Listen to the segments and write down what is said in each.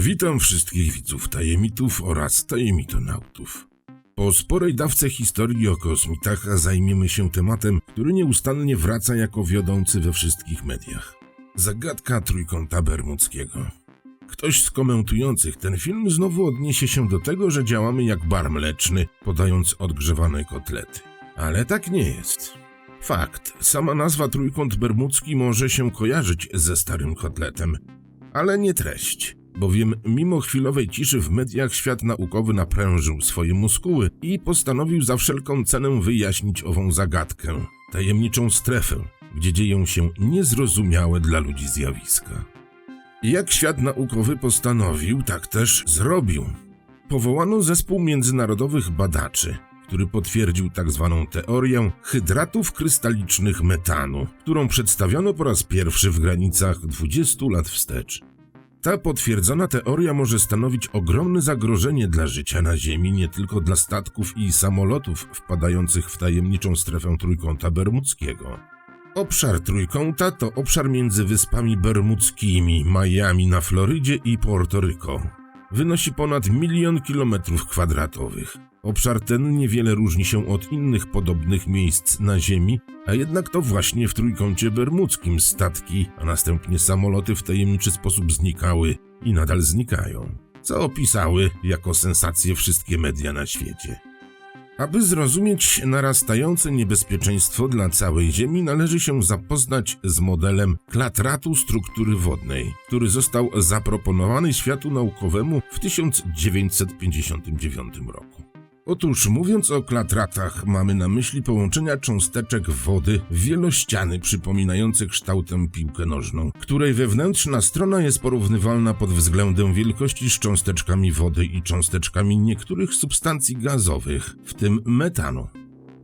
Witam wszystkich widzów tajemmitów oraz tajemitonautów. Po sporej dawce historii o kosmitach zajmiemy się tematem, który nieustannie wraca jako wiodący we wszystkich mediach. Zagadka trójkąta bermudzkiego. Ktoś z komentujących ten film znowu odniesie się do tego, że działamy jak bar mleczny, podając odgrzewane kotlety. Ale tak nie jest. Fakt, sama nazwa trójkąt bermudzki może się kojarzyć ze starym kotletem, ale nie treść. Bowiem mimo chwilowej ciszy w mediach świat naukowy naprężył swoje muskuły i postanowił za wszelką cenę wyjaśnić ową zagadkę, tajemniczą strefę, gdzie dzieją się niezrozumiałe dla ludzi zjawiska. Jak świat naukowy postanowił, tak też zrobił. Powołano zespół międzynarodowych badaczy, który potwierdził tak zwaną teorię hydratów krystalicznych metanu, którą przedstawiono po raz pierwszy w granicach 20 lat wstecz. Ta potwierdzona teoria może stanowić ogromne zagrożenie dla życia na Ziemi, nie tylko dla statków i samolotów wpadających w tajemniczą strefę Trójkąta Bermudzkiego. Obszar Trójkąta to obszar między wyspami bermudzkimi, Miami na Florydzie i Puerto Rico. Wynosi ponad milion kilometrów kwadratowych. Obszar ten niewiele różni się od innych podobnych miejsc na Ziemi, a jednak to właśnie w Trójkącie Bermudzkim statki, a następnie samoloty w tajemniczy sposób znikały i nadal znikają, co opisały jako sensację wszystkie media na świecie. Aby zrozumieć narastające niebezpieczeństwo dla całej Ziemi, należy się zapoznać z modelem klatratu struktury wodnej, który został zaproponowany światu naukowemu w 1959 roku. Otóż mówiąc o klatratach, mamy na myśli połączenia cząsteczek wody wielościany przypominające kształtem piłkę nożną, której wewnętrzna strona jest porównywalna pod względem wielkości z cząsteczkami wody i cząsteczkami niektórych substancji gazowych, w tym metanu.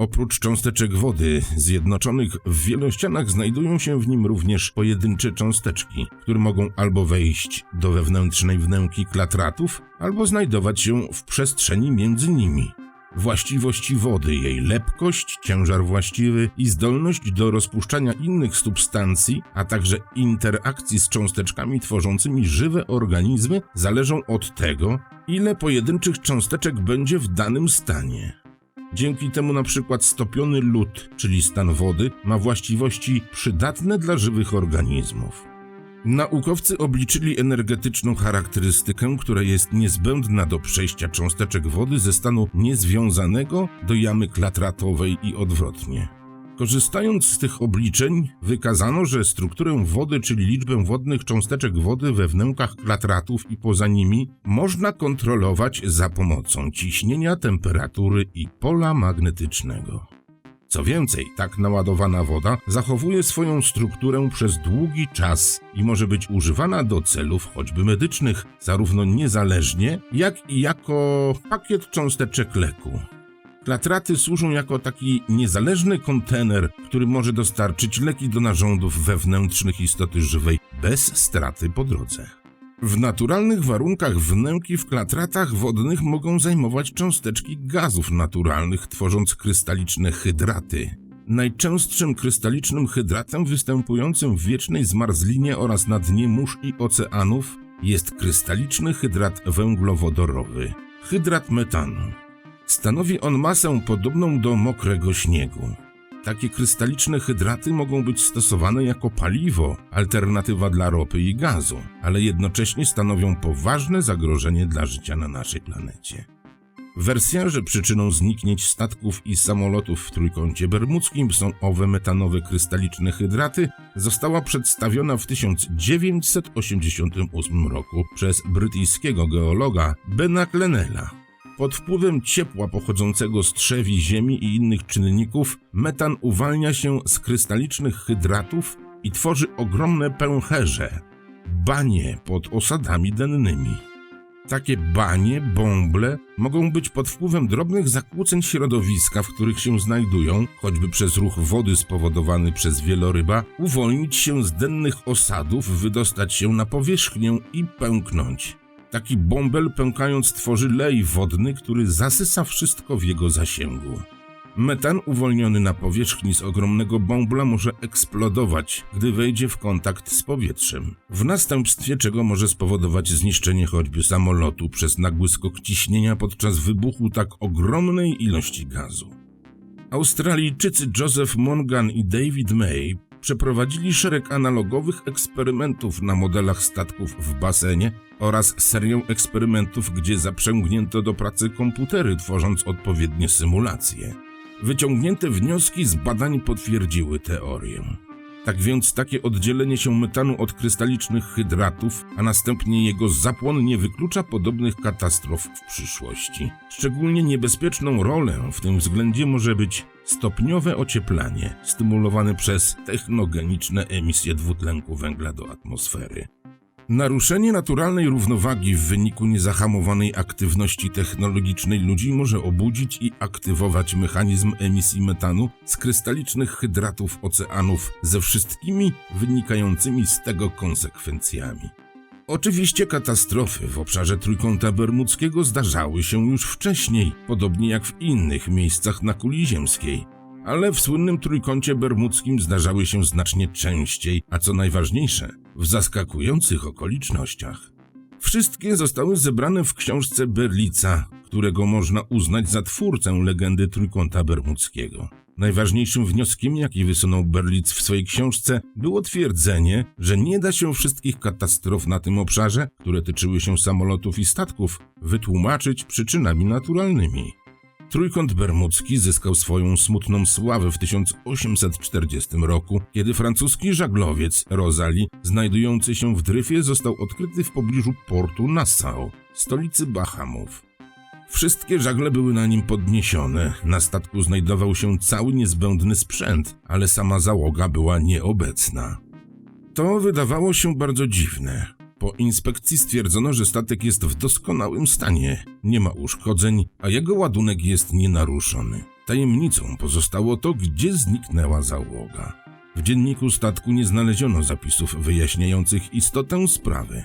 Oprócz cząsteczek wody zjednoczonych w wielościanach znajdują się w nim również pojedyncze cząsteczki, które mogą albo wejść do wewnętrznej wnęki klatratów, albo znajdować się w przestrzeni między nimi. Właściwości wody, jej lepkość, ciężar właściwy i zdolność do rozpuszczania innych substancji, a także interakcji z cząsteczkami tworzącymi żywe organizmy zależą od tego, ile pojedynczych cząsteczek będzie w danym stanie. Dzięki temu na przykład stopiony lód, czyli stan wody, ma właściwości przydatne dla żywych organizmów. Naukowcy obliczyli energetyczną charakterystykę, która jest niezbędna do przejścia cząsteczek wody ze stanu niezwiązanego do jamy klatratowej i odwrotnie. Korzystając z tych obliczeń, wykazano, że strukturę wody, czyli liczbę wodnych cząsteczek wody we wnękach klatratów i poza nimi, można kontrolować za pomocą ciśnienia, temperatury i pola magnetycznego. Co więcej, tak naładowana woda zachowuje swoją strukturę przez długi czas i może być używana do celów choćby medycznych, zarówno niezależnie, jak i jako pakiet cząsteczek leku. Klatraty służą jako taki niezależny kontener, który może dostarczyć leki do narządów wewnętrznych istoty żywej bez straty po drodze. W naturalnych warunkach wnęki w klatratach wodnych mogą zajmować cząsteczki gazów naturalnych, tworząc krystaliczne hydraty. Najczęstszym krystalicznym hydratem występującym w wiecznej zmarzlinie oraz na dnie mórz i oceanów jest krystaliczny hydrat węglowodorowy, hydrat metanu. Stanowi on masę podobną do mokrego śniegu. Takie krystaliczne hydraty mogą być stosowane jako paliwo, alternatywa dla ropy i gazu, ale jednocześnie stanowią poważne zagrożenie dla życia na naszej planecie. Że przyczyną zniknięć statków i samolotów w Trójkącie Bermudzkim są owe metanowe krystaliczne hydraty, została przedstawiona w 1988 roku przez brytyjskiego geologa Bena Clenella. Pod wpływem ciepła pochodzącego z trzewi ziemi i innych czynników, metan uwalnia się z krystalicznych hydratów i tworzy ogromne pęcherze, banie pod osadami dennymi. Takie banie, bąble mogą być pod wpływem drobnych zakłóceń środowiska, w których się znajdują, choćby przez ruch wody spowodowany przez wieloryba, uwolnić się z dennych osadów, wydostać się na powierzchnię i pęknąć. Taki bąbel pękając tworzy lej wodny, który zasysa wszystko w jego zasięgu. Metan uwolniony na powierzchni z ogromnego bąbla może eksplodować, gdy wejdzie w kontakt z powietrzem, w następstwie czego może spowodować zniszczenie choćby samolotu przez nagły skok ciśnienia podczas wybuchu tak ogromnej ilości gazu. Australijczycy Joseph Mongan i David May przeprowadzili szereg analogowych eksperymentów na modelach statków w basenie oraz serię eksperymentów, gdzie zaprzęgnięto do pracy komputery, tworząc odpowiednie symulacje. Wyciągnięte wnioski z badań potwierdziły teorię. Tak więc takie oddzielenie się metanu od krystalicznych hydratów, a następnie jego zapłon nie wyklucza podobnych katastrof w przyszłości. Szczególnie niebezpieczną rolę w tym względzie może być stopniowe ocieplanie stymulowane przez technogeniczne emisje dwutlenku węgla do atmosfery. Naruszenie naturalnej równowagi w wyniku niezahamowanej aktywności technologicznej ludzi może obudzić i aktywować mechanizm emisji metanu z krystalicznych hydratów oceanów ze wszystkimi wynikającymi z tego konsekwencjami. Oczywiście katastrofy w obszarze Trójkąta Bermudzkiego zdarzały się już wcześniej, podobnie jak w innych miejscach na kuli ziemskiej, ale w słynnym Trójkącie Bermudzkim zdarzały się znacznie częściej, a co najważniejsze, w zaskakujących okolicznościach. Wszystkie zostały zebrane w książce Berlica, którego można uznać za twórcę legendy Trójkąta Bermudzkiego. Najważniejszym wnioskiem, jaki wysunął Berlitz w swojej książce, było twierdzenie, że nie da się wszystkich katastrof na tym obszarze, które tyczyły się samolotów i statków, wytłumaczyć przyczynami naturalnymi. Trójkąt Bermudzki zyskał swoją smutną sławę w 1840 roku, kiedy francuski żaglowiec Rosalie, znajdujący się w dryfie, został odkryty w pobliżu portu Nassau, stolicy Bahamów. Wszystkie żagle były na nim podniesione, na statku znajdował się cały niezbędny sprzęt, ale sama załoga była nieobecna. To wydawało się bardzo dziwne. Po inspekcji stwierdzono, że statek jest w doskonałym stanie, nie ma uszkodzeń, a jego ładunek jest nienaruszony. Tajemnicą pozostało to, gdzie zniknęła załoga. W dzienniku statku nie znaleziono zapisów wyjaśniających istotę sprawy.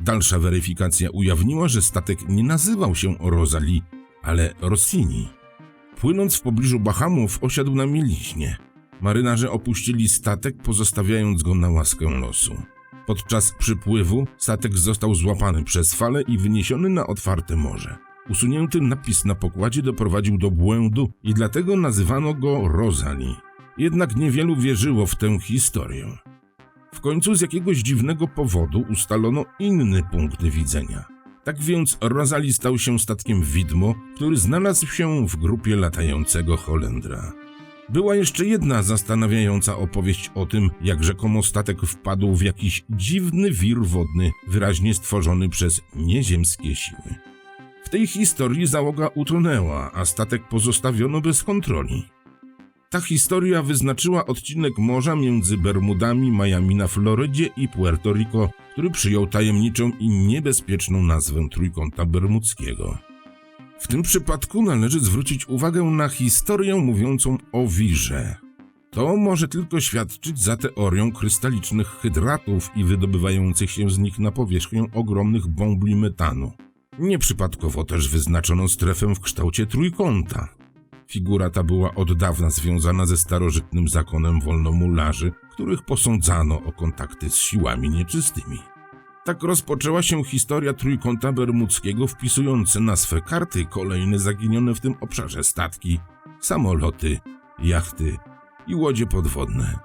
Dalsza weryfikacja ujawniła, że statek nie nazywał się Rosalie, ale Rossini. Płynąc w pobliżu Bahamów, osiadł na mieliźnie. Marynarze opuścili statek, pozostawiając go na łaskę losu. Podczas przypływu statek został złapany przez fale i wyniesiony na otwarte morze. Usunięty napis na pokładzie doprowadził do błędu i dlatego nazywano go Rosalie. Jednak niewielu wierzyło w tę historię. W końcu z jakiegoś dziwnego powodu ustalono inny punkt widzenia. Tak więc Rosalie stał się statkiem widmo, który znalazł się w grupie latającego Holendra. Była jeszcze jedna zastanawiająca opowieść o tym, jak rzekomo statek wpadł w jakiś dziwny wir wodny, wyraźnie stworzony przez nieziemskie siły. W tej historii załoga utonęła, a statek pozostawiono bez kontroli. Ta historia wyznaczyła odcinek morza między Bermudami, Miami na Florydzie i Puerto Rico, który przyjął tajemniczą i niebezpieczną nazwę Trójkąta Bermudzkiego. W tym przypadku należy zwrócić uwagę na historię mówiącą o wirze. To może tylko świadczyć za teorią krystalicznych hydratów i wydobywających się z nich na powierzchnię ogromnych bąbli metanu. Nieprzypadkowo też wyznaczono strefę w kształcie trójkąta. Figura ta była od dawna związana ze starożytnym zakonem wolnomularzy, których posądzano o kontakty z siłami nieczystymi. Tak rozpoczęła się historia trójkąta bermudzkiego, wpisujące na swe karty kolejne zaginione w tym obszarze statki, samoloty, jachty i łodzie podwodne.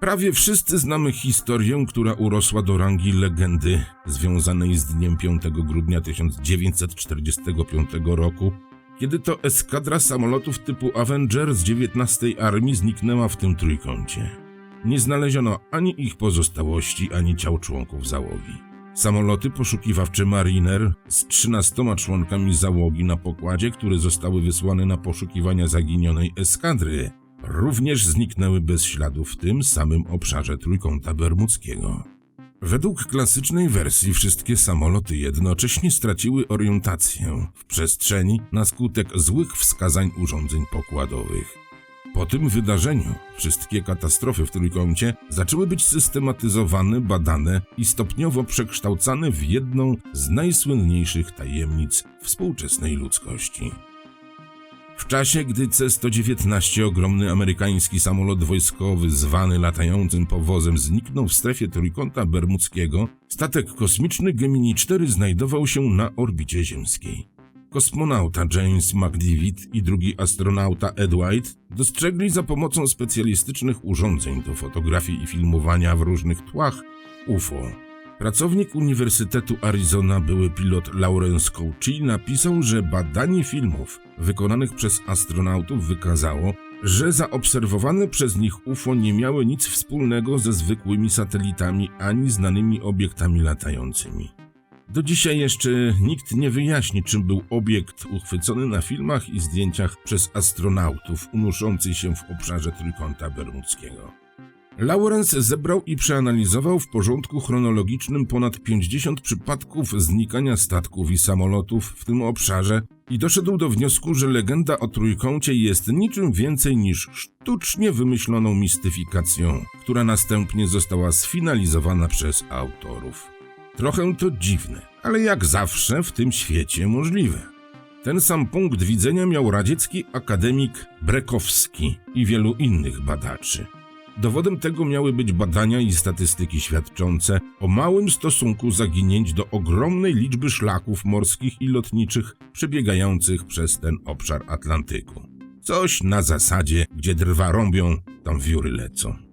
Prawie wszyscy znamy historię, która urosła do rangi legendy, związanej z dniem 5 grudnia 1945 roku, kiedy to eskadra samolotów typu Avenger z 19 Armii zniknęła w tym trójkącie. Nie znaleziono ani ich pozostałości, ani ciał członków załogi. Samoloty poszukiwawcze Mariner z 13 członkami załogi na pokładzie, które zostały wysłane na poszukiwania zaginionej eskadry, również zniknęły bez śladu w tym samym obszarze Trójkąta Bermudzkiego. Według klasycznej wersji wszystkie samoloty jednocześnie straciły orientację w przestrzeni na skutek złych wskazań urządzeń pokładowych. Po tym wydarzeniu wszystkie katastrofy w trójkącie zaczęły być systematyzowane, badane i stopniowo przekształcane w jedną z najsłynniejszych tajemnic współczesnej ludzkości. W czasie, gdy C-119, ogromny amerykański samolot wojskowy zwany latającym powozem, zniknął w strefie Trójkąta Bermudzkiego, statek kosmiczny Gemini 4 znajdował się na orbicie ziemskiej. Kosmonauta James McDivitt i drugi astronauta Ed White dostrzegli za pomocą specjalistycznych urządzeń do fotografii i filmowania w różnych tłach UFO. Pracownik Uniwersytetu Arizona, były pilot Lawrence Couchy, napisał, że badanie filmów wykonanych przez astronautów wykazało, że zaobserwowane przez nich UFO nie miały nic wspólnego ze zwykłymi satelitami ani znanymi obiektami latającymi. Do dzisiaj jeszcze nikt nie wyjaśni, czym był obiekt uchwycony na filmach i zdjęciach przez astronautów unoszący się w obszarze Trójkąta Bermudzkiego. Lawrence zebrał i przeanalizował w porządku chronologicznym ponad 50 przypadków znikania statków i samolotów w tym obszarze i doszedł do wniosku, że legenda o trójkącie jest niczym więcej niż sztucznie wymyśloną mistyfikacją, która następnie została sfinalizowana przez autorów. Trochę to dziwne, ale jak zawsze w tym świecie możliwe. Ten sam punkt widzenia miał radziecki akademik Brekowski i wielu innych badaczy. Dowodem tego miały być badania i statystyki świadczące o małym stosunku zaginięć do ogromnej liczby szlaków morskich i lotniczych przebiegających przez ten obszar Atlantyku. Coś na zasadzie, gdzie drwa rąbią, tam wióry lecą.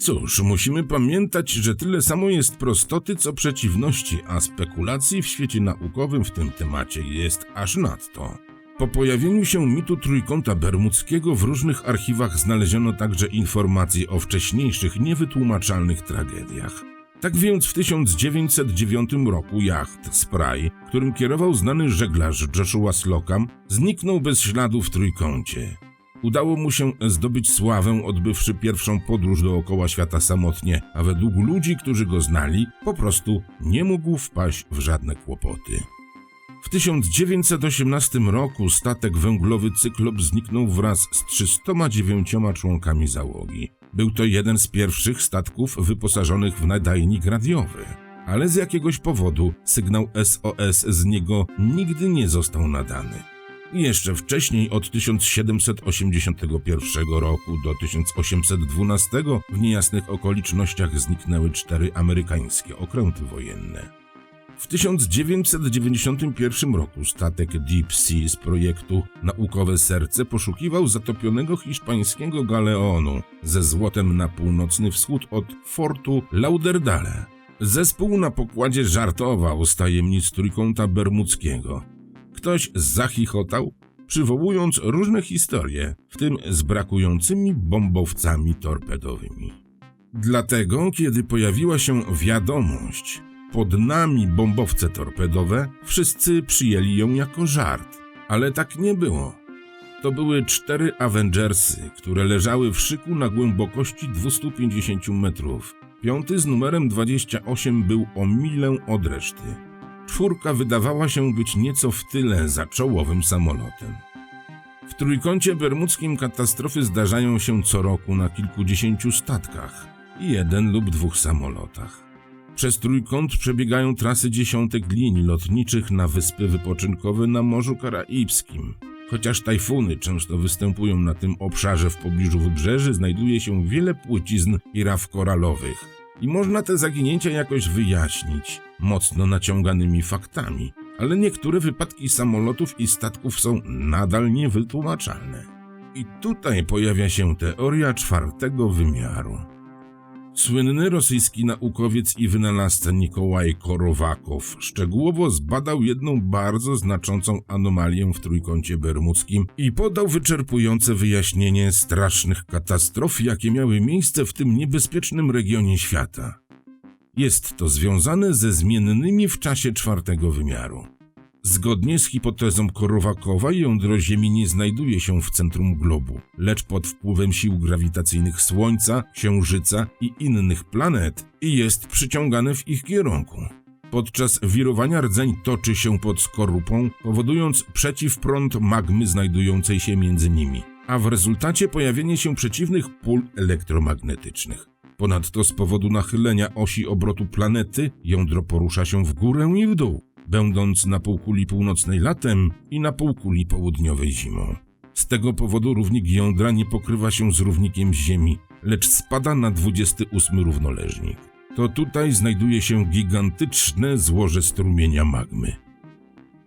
Cóż, musimy pamiętać, że tyle samo jest prostoty, co przeciwności, a spekulacji w świecie naukowym w tym temacie jest aż nadto. Po pojawieniu się mitu Trójkąta Bermudzkiego w różnych archiwach znaleziono także informacje o wcześniejszych, niewytłumaczalnych tragediach. Tak więc w 1909 roku jacht Spry, którym kierował znany żeglarz Joshua Slocum, zniknął bez śladu w Trójkącie. Udało mu się zdobyć sławę, odbywszy pierwszą podróż dookoła świata samotnie, a według ludzi, którzy go znali, po prostu nie mógł wpaść w żadne kłopoty. W 1918 roku statek węglowy Cyklop zniknął wraz z 309 członkami załogi. Był to jeden z pierwszych statków wyposażonych w nadajnik radiowy, ale z jakiegoś powodu sygnał SOS z niego nigdy nie został nadany. Jeszcze wcześniej, od 1781 roku do 1812, w niejasnych okolicznościach zniknęły cztery amerykańskie okręty wojenne. W 1991 roku statek Deep Sea z projektu Naukowe Serce poszukiwał zatopionego hiszpańskiego galeonu ze złotem na północny wschód od fortu Lauderdale. Zespół na pokładzie żartował z tajemnic trójkąta bermudzkiego. Ktoś zachichotał, przywołując różne historie, w tym z brakującymi bombowcami torpedowymi. Dlatego, kiedy pojawiła się wiadomość, pod nami bombowce torpedowe, wszyscy przyjęli ją jako żart, ale tak nie było. To były cztery Avengersy, które leżały w szyku na głębokości 250 metrów. Piąty z numerem 28 był o milę od reszty. Czwórka wydawała się być nieco w tyle za czołowym samolotem. W trójkącie bermudzkim katastrofy zdarzają się co roku na kilkudziesięciu statkach i jeden lub dwóch samolotach. Przez trójkąt przebiegają trasy dziesiątek linii lotniczych na wyspy wypoczynkowe na Morzu Karaibskim. Chociaż tajfuny często występują na tym obszarze w pobliżu wybrzeży, znajduje się wiele płycizn i raf koralowych. I można te zaginięcia jakoś wyjaśnić mocno naciąganymi faktami, ale niektóre wypadki samolotów i statków są nadal niewytłumaczalne. I tutaj pojawia się teoria czwartego wymiaru. Słynny rosyjski naukowiec i wynalazca Nikołaj Korowakow szczegółowo zbadał jedną bardzo znaczącą anomalię w Trójkącie Bermudzkim i podał wyczerpujące wyjaśnienie strasznych katastrof, jakie miały miejsce w tym niebezpiecznym regionie świata. Jest to związane ze zmiennymi w czasie czwartego wymiaru. Zgodnie z hipotezą Korowakowa jądro Ziemi nie znajduje się w centrum globu, lecz pod wpływem sił grawitacyjnych Słońca, Księżyca i innych planet i jest przyciągane w ich kierunku. Podczas wirowania rdzeń toczy się pod skorupą, powodując przeciwprąd magmy znajdującej się między nimi, a w rezultacie pojawienie się przeciwnych pól elektromagnetycznych. Ponadto z powodu nachylenia osi obrotu planety jądro porusza się w górę i w dół będąc na półkuli północnej latem i na półkuli południowej zimą. Z tego powodu równik jądra nie pokrywa się z równikiem Ziemi, lecz spada na 28 równoleżnik. To tutaj znajduje się gigantyczne złoże strumienia magmy.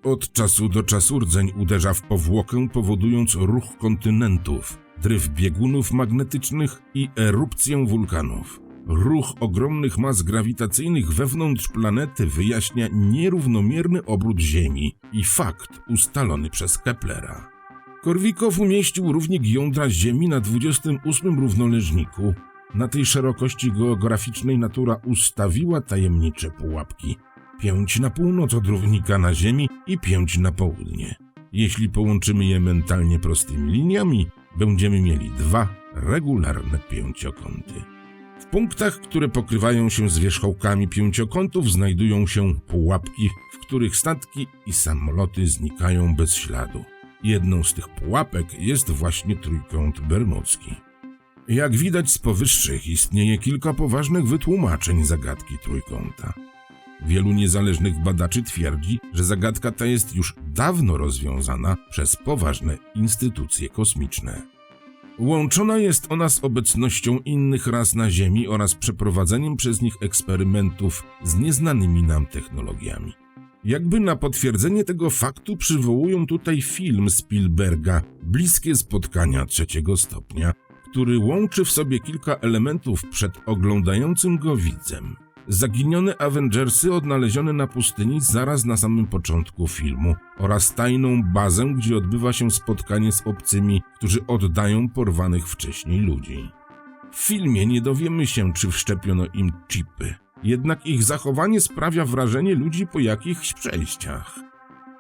Od czasu do czasu rdzeń uderza w powłokę, powodując ruch kontynentów, dryf biegunów magnetycznych i erupcję wulkanów. Ruch ogromnych mas grawitacyjnych wewnątrz planety wyjaśnia nierównomierny obrót Ziemi i fakt ustalony przez Keplera. Korwikow umieścił równik jądra Ziemi na 28 równoleżniku. Na tej szerokości geograficznej natura ustawiła tajemnicze pułapki. Pięć na północ od równika na Ziemi i pięć na południe. Jeśli połączymy je mentalnie prostymi liniami, będziemy mieli dwa regularne pięciokąty. W punktach, które pokrywają się z wierzchołkami pięciokątów, znajdują się pułapki, w których statki i samoloty znikają bez śladu. Jedną z tych pułapek jest właśnie trójkąt bermudzki. Jak widać z powyższych, istnieje kilka poważnych wytłumaczeń zagadki trójkąta. Wielu niezależnych badaczy twierdzi, że zagadka ta jest już dawno rozwiązana przez poważne instytucje kosmiczne. Łączona jest ona z obecnością innych ras na Ziemi oraz przeprowadzeniem przez nich eksperymentów z nieznanymi nam technologiami. Jakby na potwierdzenie tego faktu przywołują tutaj film Spielberga Bliskie spotkania trzeciego stopnia, który łączy w sobie kilka elementów przed oglądającym go widzem. Zaginione Avengersy odnalezione na pustyni zaraz na samym początku filmu oraz tajną bazę, gdzie odbywa się spotkanie z obcymi, którzy oddają porwanych wcześniej ludzi. W filmie nie dowiemy się, czy wszczepiono im chipy, jednak ich zachowanie sprawia wrażenie ludzi po jakichś przejściach.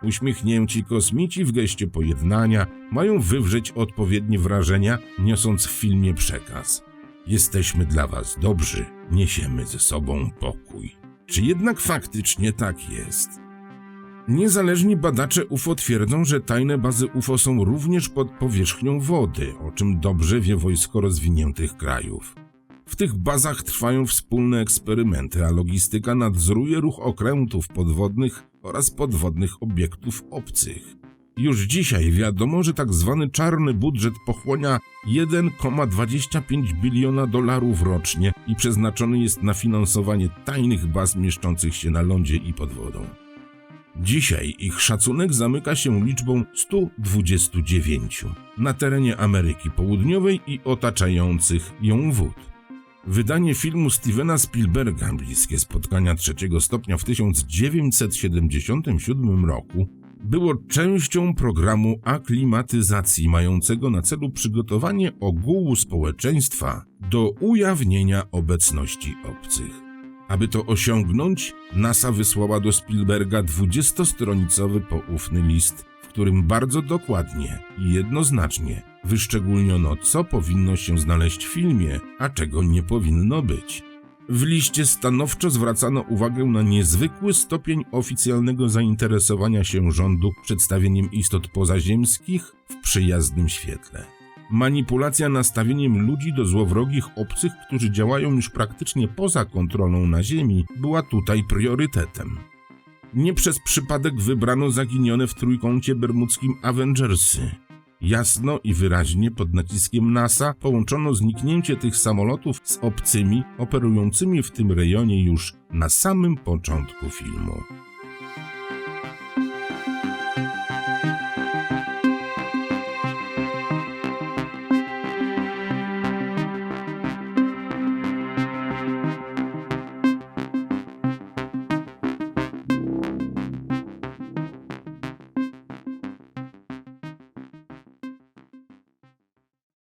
Uśmiechnięci kosmici w geście pojednania mają wywrzeć odpowiednie wrażenia, niosąc w filmie przekaz. Jesteśmy dla was dobrzy, niesiemy ze sobą pokój. Czy jednak faktycznie tak jest? Niezależni badacze UFO twierdzą, że tajne bazy UFO są również pod powierzchnią wody, o czym dobrze wie wojsko rozwiniętych krajów. W tych bazach trwają wspólne eksperymenty, a logistyka nadzoruje ruch okrętów podwodnych oraz podwodnych obiektów obcych. Już dzisiaj wiadomo, że tak zwany czarny budżet pochłania 1,25 biliona dolarów rocznie i przeznaczony jest na finansowanie tajnych baz mieszczących się na lądzie i pod wodą. Dzisiaj ich szacunek zamyka się liczbą 129 na terenie Ameryki Południowej i otaczających ją wód. Wydanie filmu Stevena Spielberga Bliskie spotkania trzeciego stopnia w 1977 roku było częścią programu aklimatyzacji mającego na celu przygotowanie ogółu społeczeństwa do ujawnienia obecności obcych. Aby to osiągnąć, NASA wysłała do Spielberga 20-stronicowy poufny list, w którym bardzo dokładnie i jednoznacznie wyszczególniono, co powinno się znaleźć w filmie, a czego nie powinno być. W liście stanowczo zwracano uwagę na niezwykły stopień oficjalnego zainteresowania się rządu przedstawieniem istot pozaziemskich w przyjaznym świetle. Manipulacja nastawieniem ludzi do złowrogich obcych, którzy działają już praktycznie poza kontrolą na Ziemi, była tutaj priorytetem. Nie przez przypadek wybrano zaginione w trójkącie bermudzkim Avengersy. Jasno i wyraźnie pod naciskiem NASA połączono zniknięcie tych samolotów z obcymi operującymi w tym rejonie już na samym początku filmu.